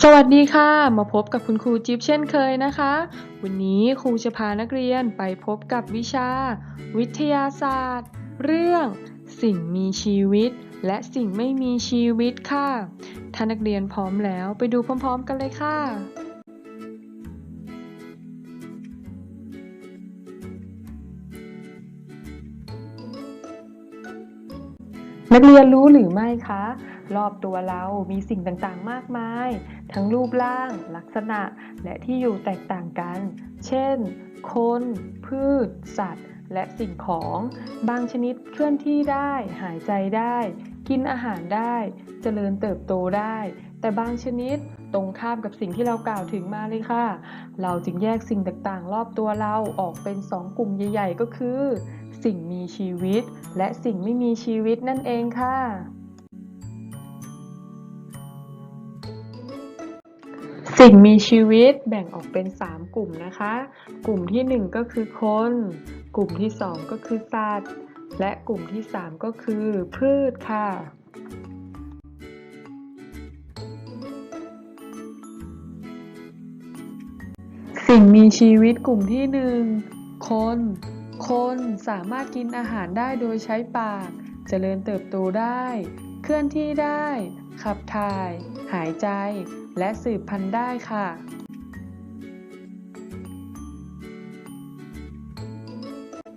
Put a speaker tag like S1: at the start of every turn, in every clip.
S1: สวัสดีค่ะ มาพบกับคุณครูจิ๊บเช่นเคยนะคะ วันนี้ครูจะพานักเรียนไปพบกับวิชา วิทยาศาสตร์ เรื่อง สิ่งมีชีวิต และสิ่งไม่มีชีวิตค่ะ ถ้านักเรียนพร้อมแล้วไปดูพร้อม ๆ กันเลยค่ะ นักเรียนรู้หรือไม่คะ รอบตัวเรามีสิ่งต่างๆ มากมาย ทั้งรูปร่าง ลักษณะ และที่อยู่แตกต่างกัน เช่น คน พืช สัตว์ และสิ่งของ บางชนิดเคลื่อนที่ได้ หายใจได้ กินอาหารได้ เจริญเติบโตได้ แต่บางชนิดตรงข้ามกับสิ่งที่เรากล่าวถึงมาเลยค่ะ เราจึงแยกสิ่งต่างๆ รอบตัวเราออกเป็นสองกลุ่มใหญ่ ๆ ก็คือ สิ่งมีชีวิต และสิ่งไม่มีชีวิตนั่นเองค่ะ สิ่งมีชีวิตแบ่งออกเป็น 3 กลุ่มนะคะ กลุ่มที่ 1 ก็คือคน กลุ่มที่ 2 ก็คือสัตว์ และกลุ่มที่ 3 ก็คือพืชค่ะสิ่งมีชีวิตกลุ่มที่1คน คนสามารถกินอาหารได้โดยใช้ปาก เจริญเติบโตได้ เคลื่อนที่ได้ ขับถ่าย หายใจ และสืบพันธุ์ได้ค่ะ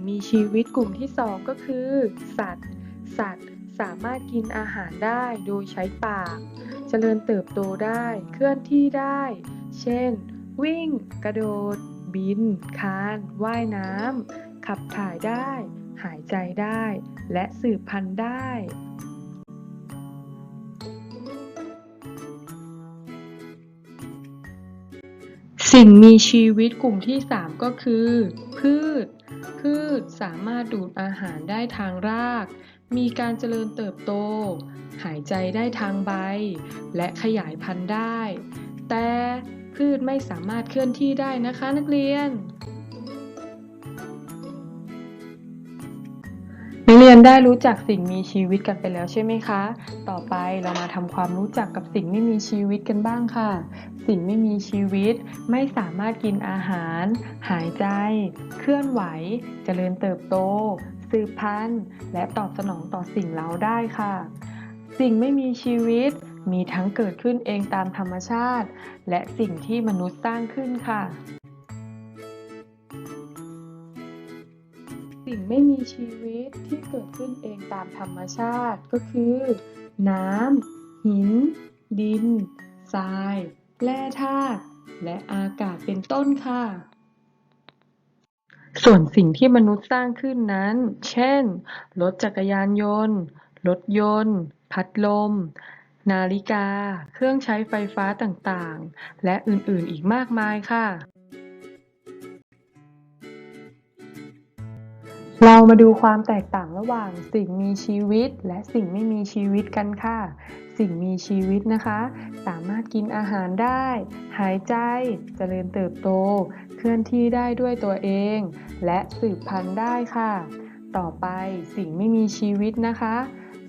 S1: มีชีวิตกลุ่มที่ 2 ก็คือ สัตว์ สัตว์สามารถกินอาหารได้โดยใช้ปาก เจริญเติบโตได้ เคลื่อนที่ได้ เช่น วิ่ง กระโดด บิน คาน ว่ายน้ำ ขับถ่ายได้ หายใจได้ และสืบพันธุ์ได้ สิ่งมีชีวิตกลุ่มที่ 3 ก็คือ พืช พืชสามารถดูดอาหารได้ทางราก มีการเจริญเติบโต หายใจได้ทางใบ และขยายพันธุ์ได้ แต่พืชไม่สามารถเคลื่อนที่ได้นะคะนักเรียน นักเรียนได้รู้จักสิ่งมีชีวิตกันไปแล้วใช่ไหมคะ ต่อไปเรามาทำความรู้จักกับสิ่งไม่มีชีวิตกันบ้างค่ะ สิ่งไม่มีชีวิต ไม่สามารถกินอาหาร หายใจ เคลื่อนไหวเจริญเติบโต สืบพันธุ์ และตอบสนองต่อสิ่งเร้าได้ค่ะ สิ่งไม่มีชีวิต มีทั้งเกิดขึ้นเองตามธรรมชาติ และสิ่งที่มนุษย์สร้างขึ้นค่ะ สิ่งไม่มีชีวิตที่เกิดขึ้นเองตามธรรมชาติก็คือ น้ำหิน ดินทราย แร่ธาตุและอากาศเป็นต้นค่ะ ส่วนสิ่งที่มนุษย์สร้างขึ้นนั้น เช่น รถจักรยานยนต์ รถยนต์ พัดลม นาฬิกา เครื่องใช้ไฟฟ้าต่างๆ และอื่นๆ อีกมากมายค่ะ เรามาดูความแตกต่างระหว่างสิ่งมีชีวิตและสิ่งไม่มีชีวิตกันค่ะ สิ่งมีชีวิตนะคะ สามารถกินอาหารได้ หายใจเจริญเติบโต เคลื่อนที่ได้ด้วยตัวเอง และสืบพันธุ์ได้ค่ะ ต่อไปสิ่งไม่มีชีวิตนะคะ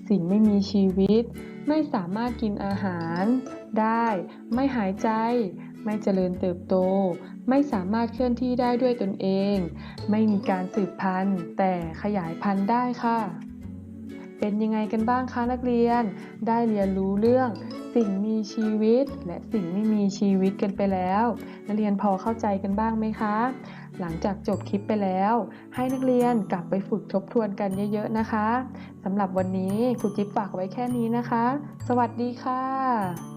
S1: สิ่งไม่มีชีวิต ไม่สามารถกินอาหาร ได้ ไม่หายใจ ไม่เจริญเติบโต ไม่สามารถเคลื่อนที่ได้ด้วยตนเอง ไม่มีการสืบพันธุ์ แต่ขยายพันธุ์ได้ค่ะ เป็นยังไงกันบ้างคะนักเรียน ได้เรียนรู้เรื่องสิ่งมีชีวิต และสิ่งไม่มีชีวิตกันไปแล้ว นักเรียนพอเข้าใจกันบ้างไหมคะ หลังจากจบคลิปไปแล้ว ให้นักเรียนกลับไปฝึกทบทวนกันเยอะๆนะคะสำหรับวันนี้ครูจิ๊บฝากไว้แค่นี้นะคะ สวัสดีค่ะ